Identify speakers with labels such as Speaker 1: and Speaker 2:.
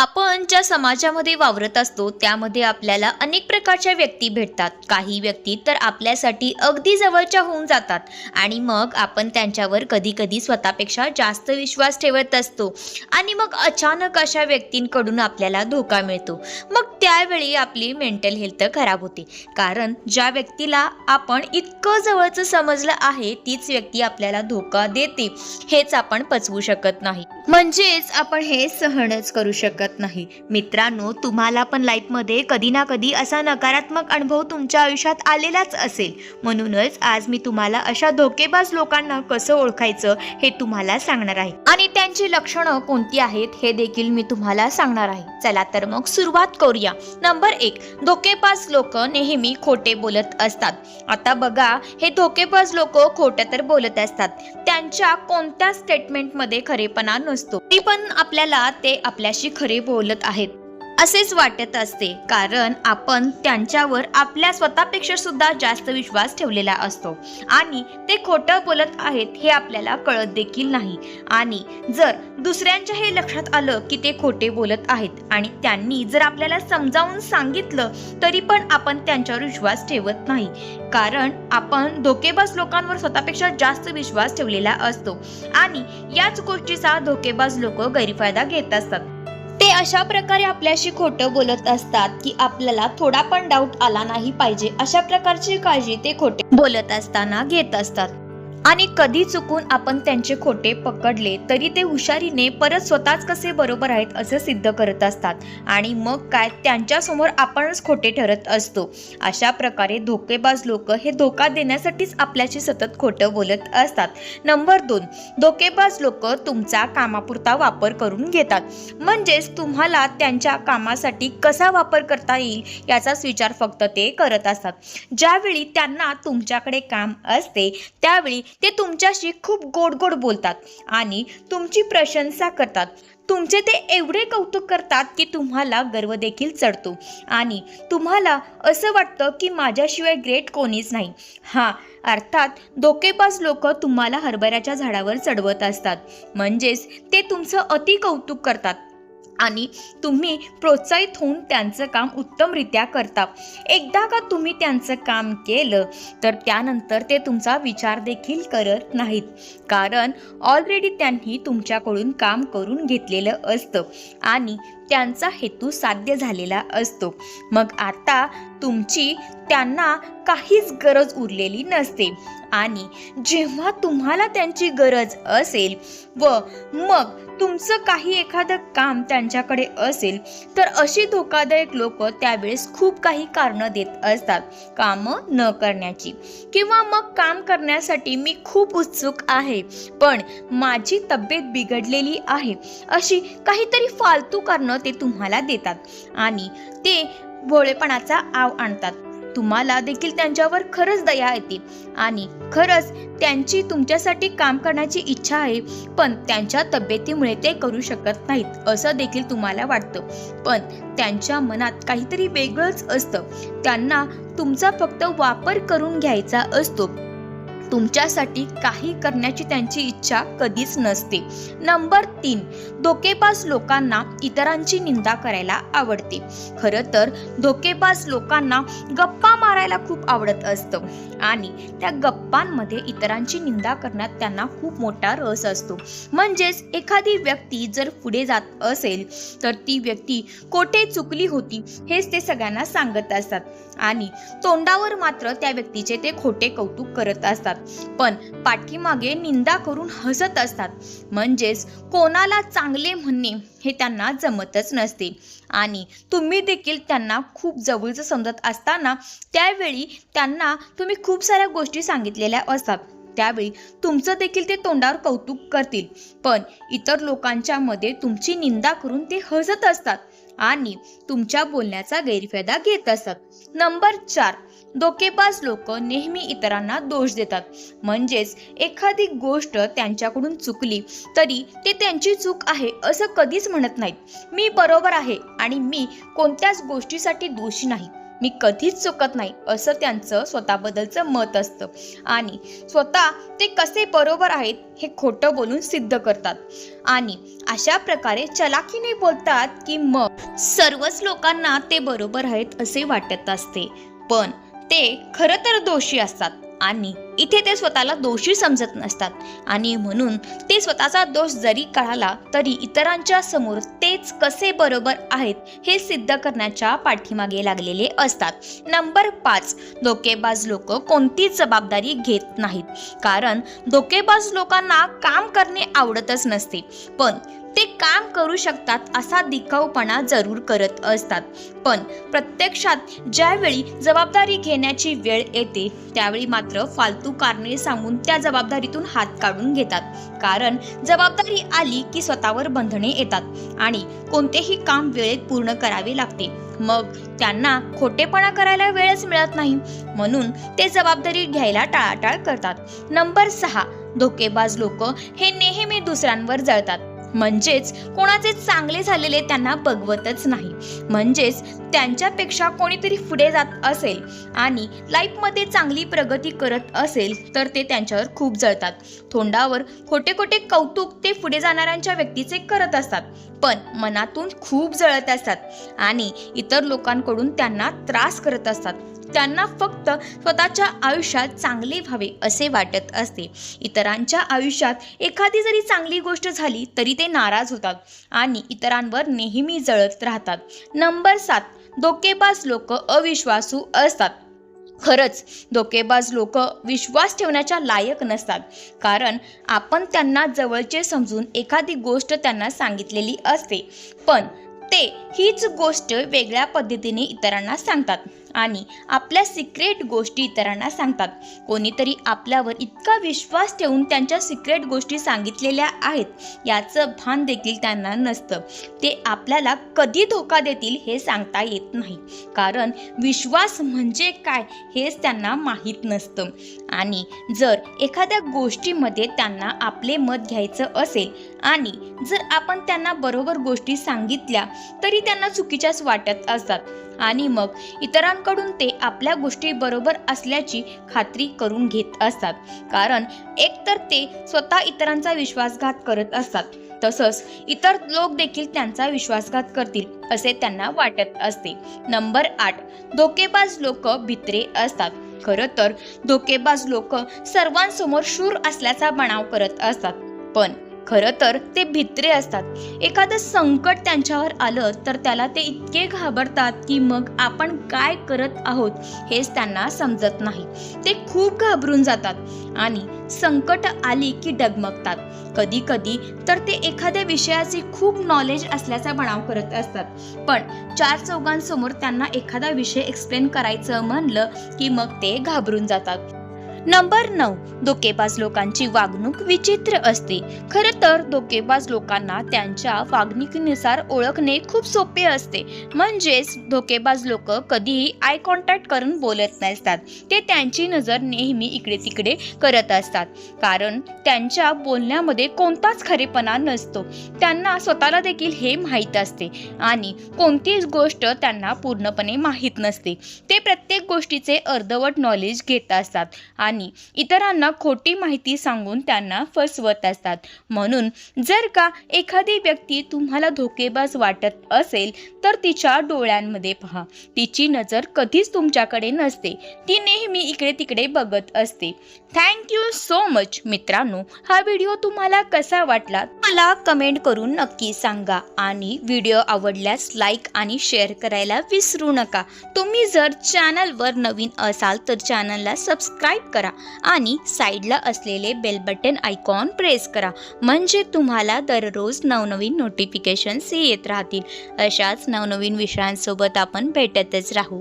Speaker 1: आपण ज्या समाजामध्ये वावरत असतो त्यामध्ये आपल्याला अनेक प्रकारच्या व्यक्ती भेटतात. काही व्यक्ती तर आपल्यासाठी अगदी जवळच्या होऊन जातात आणि मग आपण त्यांच्यावर कधी कधी स्वतःपेक्षा जास्त विश्वास ठेवत असतो आणि मग अचानक अशा व्यक्तींकडून आपल्याला धोका मिळतो. मग त्यावेळी आपली मेंटल हेल्थ खराब होते. कारण ज्या व्यक्तीला आपण इतकं जवळचं समजलं आहे तीच व्यक्ती आपल्याला धोका देते हेच आपण पचवू शकत नाही. म्हणजेच आपण हे सहनच करू शकत नाही. मित्रांनो तुम्हाला पण लाईफमध्ये कधी ना कधी असा नकारात्मक अनुभव तुमच्या आयुष्यात आलेलाच असेल. म्हणूनच आज मी तुम्हाला अशा धोकेबाज लोकांना कसं ओळखायचं हे तुम्हाला सांगणार आहे. आणि त्यांची लक्षणं कोणती आहेत हे देखील मी तुम्हाला सांगणार आहे. चला तर मग सुरुवात करूया. नंबर एक धोकेबाज लोक नेहमी खोटे बोलत असतात. आता बघा हे धोकेबाज लोक खोटं तर बोलत असतात. त्यांच्या कोणत्या स्टेटमेंटमध्ये खरेपणा नसतो. ती पण आपल्याला ते आपल्याशी खरे बोलत आहेत. असेच वाटत असते. कारण आपण त्यांच्यावर आपल्या स्वतःपेक्षा सुद्धा जास्त विश्वास ठेवलेला असतो. आणि ते खोटं बोलत आहेत हे आपल्याला कळत देखील नाही. आणि जर दुसऱ्यांच्या हे लक्षात आलं की ते खोटे बोलत आहेत आणि त्यांनी जर आपल्याला समजावून सांगितलं तरी पण आपण त्यांच्यावर विश्वास ठेवत नाही. कारण आपण धोकेबाज लोकांवर स्वतःपेक्षा जास्त विश्वास ठेवलेला असतो. आणि याच गोष्टीचा धोकेबाज लोक गैरफायदा घेत असतात. ते अशा प्रकारे आपल्याशी खोटं बोलत असतात की आपल्याला थोडा पण डाऊट आला नाही पाहिजे. अशा प्रकारची काळजी ते खोटे बोलत असताना घेत असतात. आणि कधी चुकून आपण त्यांचे खोटे पकडले तरी ते हुशारीने परत स्वतःच कसे बरोबर आहेत असं सिद्ध करत असतात. आणि मग काय? त्यांच्यासमोर आपणच खोटे ठरत असतो. अशा प्रकारे धोकेबाज लोक हे धोका देण्यासाठीच आपल्याशी सतत खोटं बोलत असतात. नंबर दोन धोकेबाज लोक तुमचा कामापुरता वापर करून घेतात. म्हणजेच तुम्हाला त्यांच्या कामासाठी कसा वापर करता येईल याचाच विचार फक्त ते करत असतात. ज्यावेळी त्यांना तुमच्याकडे काम असते त्यावेळी ते तुमच्याशी खूप गोड गोड बोलतात आणि तुमची प्रशंसा करतात. तुमचे ते एवढे कौतुक करतात की तुम्हाला गर्व देखील चढतो. आणि तुम्हाला असं वाटतं की माझ्याशिवाय ग्रेट कोणीच नाही. हां अर्थात धोकेबाज लोक तुम्हाला हरभऱ्याच्या झाडावर चढवत असतात. म्हणजेच ते तुमचं अति कौतुक करतात. आणि तुम्ही प्रोत्साहित होऊन त्यांचं काम उत्तमरित्या करता. एकदा का तुम्ही त्यांचं काम केलं तर त्यानंतर ते तुमचा विचार देखील करत नाहीत. कारण ऑलरेडी त्यांनी तुमच्याकडून काम करून घेतलेलं असतं आणि त्यांचा हेतू साध्य झालेला असतो. मग आता तुमची त्यांना काहीच गरज उरलेली नसते. आणि जेव्हा तुम्हाला त्यांची गरज असेल व मग तुमचं काही एखादं काम त्यांच्याकडे असेल तर अशी धोकादायक लोक त्यावेळेस खूप काही कारणं देत असतात कामं न करण्याची. किंवा मग काम करण्यासाठी मी खूप उत्सुक आहे पण माझी तब्येत बिघडलेली आहे अशी काहीतरी फालतू कारणं ते तुम्हाला देतात. आणि ते भोळेपणाचा आव आणतात. तुम्हाला देखील त्यांच्यावर खरंच दया येते आणि खरंच त्यांची तुमच्यासाठी काम करण्याची इच्छा आहे पण त्यांच्या तब्येतीमुळे ते करू शकत नाहीत असं देखील तुम्हाला वाटतं. पण त्यांच्या मनात काहीतरी वेगळंच असतं. त्यांना तुमचा फक्त वापर करून घ्यायचा असतो. तुमच्यासाठी काही करण्याची त्यांची इच्छा कधीच नसते. नंबर तीन धोकेबाज लोकांना इतरांची निंदा करायला आवडते. खरं तर धोकेबाज लोकांना गप्पा मारायला खूप आवडत असतं आणि त्या गप्पांमध्ये इतरांची निंदा करण्यात त्यांना खूप मोठा रस असतो. म्हणजेच एखादी व्यक्ती जर पुढे जात असेल तर ती व्यक्ती कोठे चुकली होती हेच ते सगळ्यांना सांगत असतात. आणि तोंडावर मात्र त्या व्यक्तीचे ते खोटे कौतुक करत असतात. पण पाठीमागे निंदा करून हसत असतात. म्हणजेच कोणाला चांगले म्हणणे हे त्यांना जमतच नसते. आणि तुम्ही देखील त्यांना खूप जवळचं समजत असताना त्यावेळी त्यांना तुम्ही खूप साऱ्या गोष्टी सांगितलेल्या असतात. त्यावेळी तुमचं देखील ते तोंडावर कौतुक करतील. पण इतर लोकांच्या मध्ये तुमची निंदा करून ते हसत असतात. आणि तुमच्या बोलण्याचा गैरफायदा घेत असतात. नंबर चार. धोकेबाज लोक नेहमी इतरांना दोष देतात. म्हणजेच एखादी गोष्ट त्यांच्याकडून चुकली तरी ते त्यांची चूक आहे असं कधीच म्हणत नाहीत. मी बरोबर आहे आणि मी कोणत्याच गोष्टीसाठी दोषी नाही. मी कधीच चुकत नाही असं त्यांचं स्वतःबद्दलचं मत असतं. आणि स्वतः ते कसे बरोबर आहेत हे खोटं बोलून सिद्ध करतात. आणि अशा प्रकारे चलाखीने बोलतात की मग सर्वच लोकांना ते बरोबर आहेत असे वाटत असते. पण ते खरं तर दोषी असतात. आणि इथे ते स्वतःला दोषी समजत नसतात. आणि म्हणून ते स्वतःचा दोष जरी कळाला तरी इतरांच्या समोर तेच कसे बरोबर आहेत हे सिद्ध करण्याच्या पाठीमागे लागलेले असतात. नंबर पाच धोकेबाज लोक कोणतीच जबाबदारी घेत नाहीत. कारण धोकेबाज लोकांना काम करणे आवडतच नसते. पण ते काम करू शकतात असा दिखाऊपणा जरूर करत असतात. पण प्रत्यक्षात ज्यावेळी जबाबदारी घेण्याची वेळ येते त्यावेळी मात्र फालतू कारणे सांगून त्या जबाबदारीतून हात काढून घेतात. कारण जबाबदारी आली की स्वतःवर बंधने येतात आणि कोणतेही काम वेळेत पूर्ण करावे लागते. मग त्यांना खोटेपणा करायला वेळच मिळत नाही. म्हणून ते जबाबदारी घ्यायला टाळाटाळ करतात. नंबर सहा धोकेबाज लोक हे नेहमी दुसऱ्यांवर जळतात. म्हणजेच कोणाचे चांगले झालेले त्यांना बघवतच नाही. म्हणजेच त्यांच्यापेक्षा कोणीतरी पुढे जात असेल आणि लाईफमध्ये चांगली प्रगती करत असेल तर ते त्यांच्यावर खूप जळतात. तोंडावर खोटे खोटे कौतुक ते पुढे जाणाऱ्यांच्या व्यक्तीचे करत असतात. पण मनातून खूप जळत असतात आणि इतर लोकांकडून त्यांना त्रास करत असतात. त्यांना फक्त स्वतःच्या आयुष्यात चांगले व्हावे असे वाटत असते. इतरांच्या आयुष्यात एखादी जरी चांगली गोष्ट झाली तरी ते नाराज होतात आणि इतरांवर नेहमी जळत राहतात. नंबर सात धोकेबाज लोक अविश्वासू असतात. खरंच धोकेबाज लोक विश्वास ठेवण्याच्या लायक नसतात. कारण आपण त्यांना जवळचे समजून एखादी गोष्ट त्यांना सांगितलेली असते. पण ते हीच गोष्ट वेगळ्या पद्धतीने इतरांना सांगतात. आणि आपल्या सिक्रेट गोष्टी इतरांना सांगतात. कोणीतरी आपल्यावर इतका विश्वास ठेवून त्यांच्या सिक्रेट गोष्टी सांगितलेल्या आहेत याचं भान देखील त्यांना नसतं. ते आपल्याला कधी धोका देतील हे सांगता येत नाही. कारण विश्वास म्हणजे काय हेच त्यांना माहीत नसतं. आणि जर एखाद्या गोष्टीमध्ये त्यांना आपले मत घ्यायचं असेल आणि जर आपण त्यांना बरोबर गोष्टी सांगितल्या तरी त्यांना चुकीच्याच वाटत असतात. आणि मग इतरां इतरांकडून ते आपल्या गोष्टी बरोबर असल्याची खात्री करून घेत असतात. कारण एकतर ते स्वतः इतरांचा विश्वासघात करत असतात तसंच इतर लोक देखील त्यांचा विश्वासघात करतील असे त्यांना वाटत असते. नंबर आठ धोकेबाज लोक भित्रे असतात. खरं तर धोकेबाज लोक सर्वांसमोर शूर असल्याचा बनाव करत असतात. पण खरं तर ते भित्रे असतात. एखादं संकट त्यांच्यावर आलं तर त्याला ते इतके घाबरतात की मग आपण काय करत आहोत हेच त्यांना समजत नाही. ते खूप घाबरून जातात आणि संकट आली की डगमगतात. कधी कधी तर ते एखाद्या विषयाचे खूप नॉलेज असल्याचा बनाव करत असतात. पण चार चौघांसमोर त्यांना एखादा विषय एक्सप्लेन करायचं म्हणलं की मग ते घाबरून जातात. नंबर नऊ धोकेबाज लोकांची वागणूक विचित्र असते. खरं तर धोकेबाज लोकांना त्यांच्या वागणुकीनुसार ओळखणे खूप सोपे असते. म्हणजेच धोकेबाज लोक कधीही आय कॉन्टॅक्ट करून बोलत नसतात. ते त्यांची नजर नेहमी इकडे तिकडे करत असतात. कारण त्यांच्या बोलण्यामध्ये कोणताच खरेपणा नसतो. त्यांना स्वतःला देखील हे माहीत असते. आणि कोणतीच गोष्ट त्यांना पूर्णपणे माहीत नसते. ते प्रत्येक गोष्टीचे अर्धवट नॉलेज घेत असतात. आणि इतरांना खोटी माहिती सांगून त्यांना फसवत असतात. म्हणून जर का एखादी व्यक्ती तुम्हाला धोकेबाज वाटत असेल तर तिच्या डोळ्यांमध्ये पहा. तिची नजर कधीच तुमच्याकडे नसते. ती नेहमी इकडे तिकडे बघत असते. थँक्यू सो मच मित्रांनो. हा व्हिडिओ तुम्हाला कसा वाटला मला कमेंट करून नक्की सांगा. आणि व्हिडिओ आवडल्यास लाईक आणि शेअर करायला विसरू नका. तुम्ही जर चॅनलवर नवीन असाल तर चॅनलला सबस्क्राईब करा. आणि साईडला असलेले बेल बटन आयकॉन प्रेस करा. म्हणजे तुम्हाला दररोज नवनवीन नोटिफिकेशन्स येत राहतील. अशाच नवनवीन विषयांसोबत आपण भेटतच राहू.